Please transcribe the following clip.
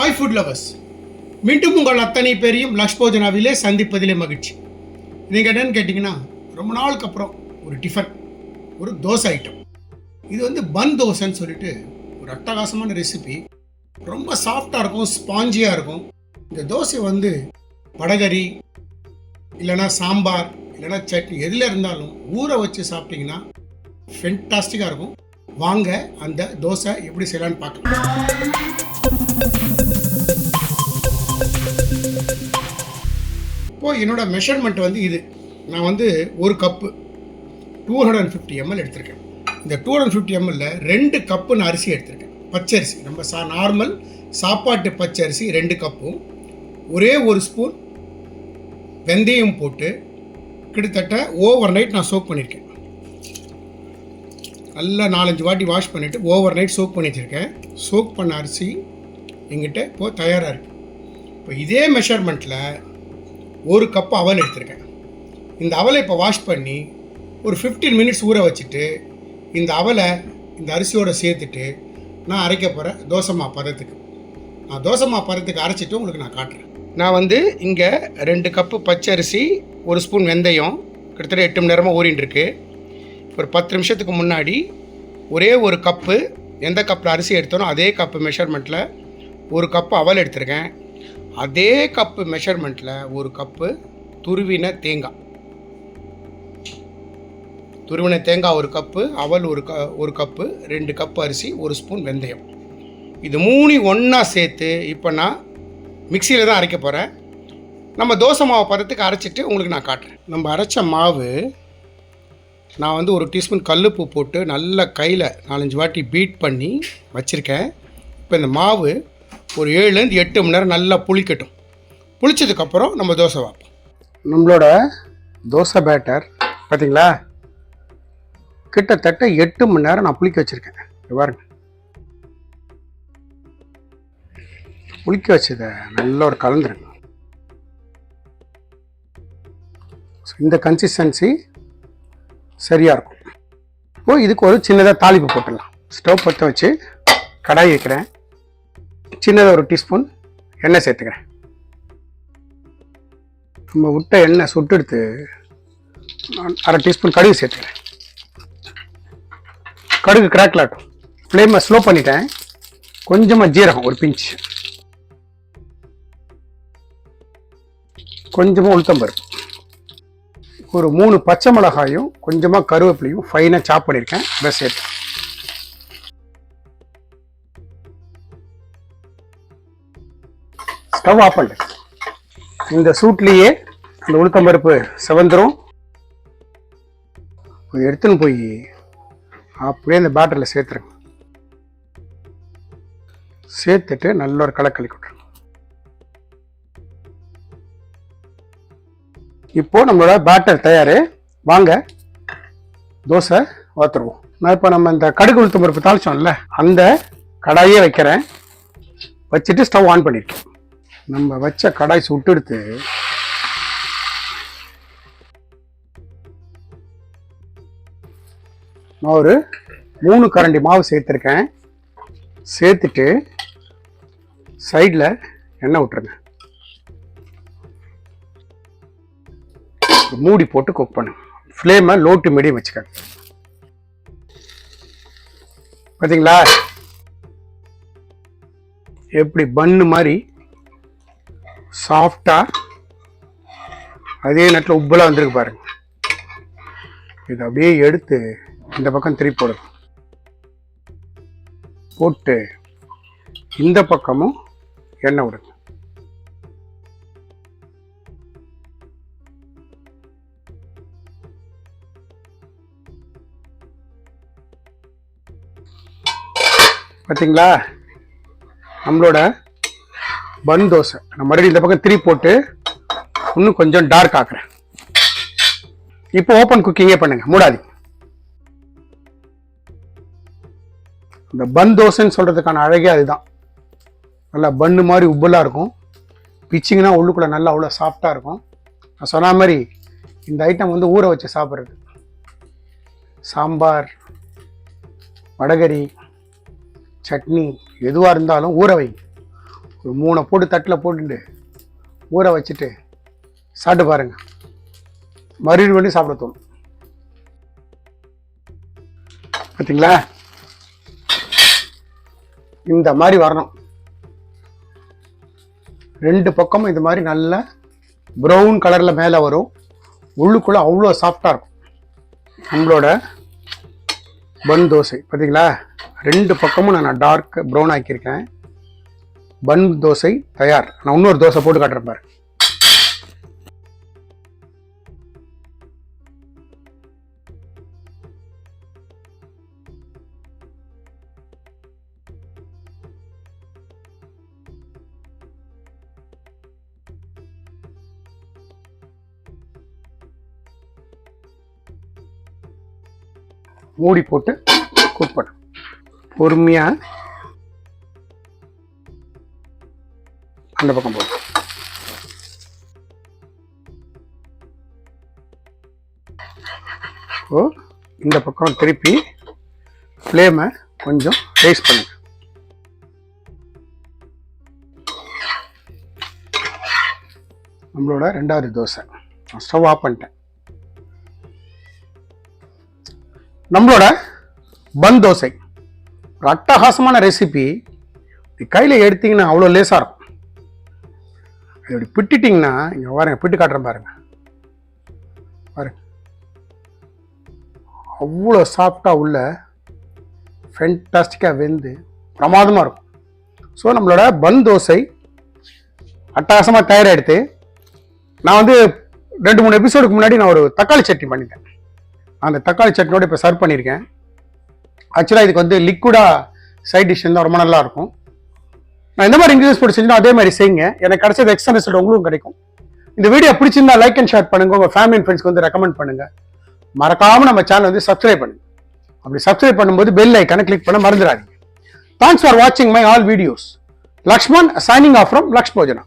Hi food lovers மீண்டும் உங்கள் அத்தனை பேரையும் லக்ஷ் போஜனாவிலே சந்திப்பதிலே மகிழ்ச்சி. நீங்கள் என்னன்னு கேட்டிங்கன்னா ரொம்ப நாளுக்கு அப்புறம் ஒரு டிஃபன் ஒரு தோசை ஐட்டம் இது வந்து பன் தோசைன்னு சொல்லிட்டு ஒரு அட்டகாசமான ரெசிபி ரொம்ப சாஃப்டாக இருக்கும் ஸ்பாஞ்சியாக இருக்கும். இந்த தோசை வந்து வடகரி இல்லைன்னா சாம்பார் இல்லைன்னா சட்னி எதில் இருந்தாலும் ஊற வச்சு சாப்பிட்டிங்கன்னா ஃபென்டாஸ்டிக்காக இருக்கும். வாங்க அந்த தோசை எப்படி செய்யலான்னு பார்க்கலாம். இப்போது என்னோட மெஷர்மெண்ட் வந்து இது. நான் வந்து ஒரு cup two hundred and fifty ml எடுத்திருக்கேன். இந்த டூ ஹண்ட்ரட் ஃபிஃப்டி எம்எல்ல ரெண்டு கப்பு நான் அரிசி எடுத்திருக்கேன். பச்சரிசி நம்ம சா நார்மல் சாப்பாட்டு பச்சரிசி ரெண்டு கப்பும் ஒரே ஒரு ஸ்பூன் வெந்தயம் போட்டு கிட்டத்தட்ட ஓவர் நைட் நான் சோக் பண்ணியிருக்கேன் நல்லா நாலஞ்சு வாட்டி வாஷ் பண்ணிவிட்டு ஓவர் நைட் சோக் பண்ணி வச்சுருக்கேன். சோக் பண்ண அரிசி எங்கிட்ட இப்போது தயாராக இருக்குது இப்போ இதே மெஷர்மெண்ட்டில் ஒரு கப் அவல் எடுத்திருக்கேன். இந்த அவலை இப்போ வாஷ் பண்ணி ஒரு 15 மினிட்ஸ் ஊற வச்சுட்டு இந்த அவலை இந்த அரிசியோடு சேர்த்துட்டு நான் அரைக்க போகிறேன் தோசைமா பதத்துக்கு. நான் தோசைமா பதத்துக்கு அரைச்சிட்டு உங்களுக்கு நான் காட்டுறேன். நான் வந்து இங்கே ரெண்டு கப்பு பச்சரிசி ஒரு ஸ்பூன் வெந்தயம் கிட்டத்தட்ட எட்டு மணி நேரமாக ஊறின்ட்டுருக்கு ஒரு பத்து நிமிஷத்துக்கு முன்னாடி ஒரே ஒரு கப்பு எந்த கப்பில் அரிசி எடுத்தாலும் அதே கப்பு மெஷர்மெண்ட்டில் ஒரு கப்பு அவல் எடுத்திருக்கேன். அதே கப்பு மெஷர்மெண்ட்டில் ஒரு கப்பு துருவின தேங்காய். துருவின தேங்காய் ஒரு கப்பு அவல் ஒரு க ஒரு கப்பு ரெண்டு கப்பு அரிசி ஒரு ஸ்பூன் வெந்தயம். இது மூணு ஒன்றா சேர்த்து இப்போ நான் மிக்சியில் தான் அரைக்க போகிறேன் நம்ம தோசை மாவு பதத்துக்கு அரைச்சிட்டு உங்களுக்கு நான் காட்டுறேன். நம்ம அரைச்ச மாவு நான் வந்து ஒரு டீஸ்பூன் கல்லுப்பு போட்டு நல்லா கையில் நாலஞ்சு வாட்டி பீட் பண்ணி வச்சுருக்கேன். இப்போ இந்த மாவு ஒரு ஏழுலேருந்து எட்டு மணி நேரம் நல்லா புளிக்கட்டும். புளிச்சதுக்கப்புறம் நம்ம தோசை வைப்போம். நம்மளோட தோசை பேட்டர் பார்த்தீங்களா கிட்டத்தட்ட எட்டு மணி நேரம் நான் புளிக்க வச்சுருக்கேன். பாருங்க. புளிக்க வச்சதை நல்ல ஒரு கலந்துருங்க. இந்த கன்சிஸ்டன்சி சரியாக இருக்கும். இப்போ இதுக்கு ஒரு சின்னதாக தாளிப்பு போட்டுடலாம். ஸ்டவ் பற்ற வச்சு கடாய் வைக்கிறேன். சின்னதாக ஒரு டீஸ்பூன் எண்ணெய் சேர்த்துக்கிறேன். நம்ம விட்ட எண்ணெய் சுட்டெடுத்து அரை டீஸ்பூன் கடுகு சேர்த்துக்கிறேன். கடுகு கிராக்லாட்டும் ஃப்ளேமை ஸ்லோ பண்ணிட்டேன். கொஞ்சமாக ஜீரகம் ஒரு பிஞ்ச். கொஞ்சமாக உளுத்தம்பருப்பு ஒரு மூணு பச்சை மிளகாயும் கொஞ்சமாக கருவேப்பிலையும் ஃபைனாக சாப் பண்ணியிருக்கேன். அதை சேர்த்து. ஸ்டவ் ஆஃப் பண்ணுறேன் இந்த சூட்லேயே அந்த உளுத்தம்பருப்பு பருப்பு இதை எடுத்துன்னு போய் அப்படியே இந்த பேட்டரில் சேர்த்துருங்க. சேர்த்துட்டு நல்ல ஒரு கலக்கலி விட்ருங்க இப்போது நம்மளோட பேட்டர் தயார். வாங்க தோசை ஊற்றுருவோம் நான் இப்போ நம்ம இந்த கடுகு உளுத்தம் பருப்பு தாளிச்சோம்ல அந்த கடாயே வைக்கிறேன். வச்சுட்டு ஸ்டவ் ஆன் பண்ணியிருக்கேன் நம்ம வச்ச கடாய் சுட்டெடுத்து நான் ஒரு மூணு கரண்டி மாவு சேர்த்துருக்கேன். சேர்த்துட்டு சைடில் எண்ணெய் விட்டுருங்க. மூடி போட்டு குக் பண்ணுங்க ஃப்ளேமை லோ டு மீடியம் வச்சுக்கோங்க. பார்த்தீங்களா எப்படி பண்ணு மாதிரி சாஃப்டாக அதே நேரத்தில் உப்பலாக வந்திருக்கு பாருங்க இதை அப்படியே எடுத்து இந்த பக்கம் திருப்பி போடணும். போட்டு இந்த பக்கமும் எண்ணெய் விடுங்க பார்த்தீங்களா நம்மளோட பன் தோசை. நான் மறுபடியும் இந்த பக்கம் திருப்பி போட்டு இன்னும் கொஞ்சம் டார்க் ஆக்குறேன். இப்போ ஓப்பன் குக்கிங்கே பண்ணுங்க. மூடாதி. இந்த பன் தோசைன்னு சொல்கிறதுக்கான அழகே அதுதான். நல்லா பன்னு மாதிரி உப்பலாக இருக்கும். பிச்சிங்கன்னா உள்ளுக்குள்ளே நல்லா அவ்வளோ சாஃப்டாக இருக்கும். நான் சொன்ன மாதிரி இந்த ஐட்டம் வந்து ஊற வச்சு சாப்பிட்றது. சாம்பார் வடகரி சட்னி எதுவாக இருந்தாலும் ஊற வைங்க. ஒரு மூணை போட்டு தட்டில் போட்டுட்டு ஊற வச்சுட்டு சாப்பிட்டு பாருங்க. மறுபடியும் பண்ணி சாப்பிட தோணும். பார்த்தீங்களா இந்த மாதிரி வரணும். ரெண்டு பக்கமும் இது மாதிரி நல்ல ப்ரௌன் கலரில் மேலே வரும். உள்ளுக்குள்ளே அவ்வளோ சாஃப்டாக இருக்கும். நம்மளோட பன் தோசை. பார்த்தீங்களா ரெண்டு பக்கமும் நான் டார்க் ப்ரௌன் ஆக்கியிருக்கேன். பன் தோசை தயார். நான் இன்னொரு தோசை போட்டு காட்டுறேன் பாரு. மூடி போட்டு குக் பண்ணு. அந்த பக்கம் போகும் ஓ இந்த பக்கம் திருப்பி ஃப்ளேமை கொஞ்சம் ரைஸ் பண்ணுங்க நம்மளோட ரெண்டாவது தோசை. ஸ்டவ் ஆஃப் பண்ணிட்டேன். நம்மளோட பன் தோசை. ஒரு அட்டகாசமான ரெசிபி கையில் எடுத்தீங்கன்னா அவ்வளோ லேசாக இருக்கும். இது இப்படி பிட்டுட்டிங்கன்னா இங்கே பாருங்க பிட்டு காட்டுறேன் பாருங்க. பாருங்க. அவ்வளோ சாஃப்டாக உள்ள ஃபென்டாஸ்டிக்காக வெந்து பிரமாதமாக இருக்கும். ஸோ நம்மளோட பன் தோசை அட்டகாசமாக தயாரெடுத்து நான் வந்து ரெண்டு மூணு எபிசோடுக்கு முன்னாடி நான் ஒரு தக்காளி சட்னி பண்ணிட்டேன். அந்த தக்காளி சட்னியோட இப்போ சர்வ் பண்ணியிருக்கேன். ஆக்சுவலாக இதுக்கு வந்து லிக்விடாக சைட் டிஷ் இருந்தால் ரொம்ப நல்லாயிருக்கும் நான் இந்த மாதிரி இன்க்ரீஸ் போட்டு அதே மாதிரி செய்யுங்க. எனக்கு கிடைச்சது எக்ஸ்ட்ரா ரிசல்ட் உங்களுக்கும் கிடைக்கும். இந்த வீடியோ பிடிச்சிருந்தா லைக் அண்ட் ஷேர் பண்ணுங்க. உங்க ஃபேமிலி அண்ட் ஃப்ரெண்ட்ஸ்க்கு வந்து ரெக்கமெண்ட் பண்ணுங்க. மறக்காம நம்ம சேனல் வந்து சப்ஸ்கிரைப் பண்ணுங்க. அப்படி சப்ஸ்கிரைப் பண்ணும்போது பெல் ஐக்கான கிளிக் பண்ண மறந்துடாதீங்க. தேங்க்ஸ் ஃபார் வாட்சிங் my all videos Lakshman signing off from Laksh Bhojana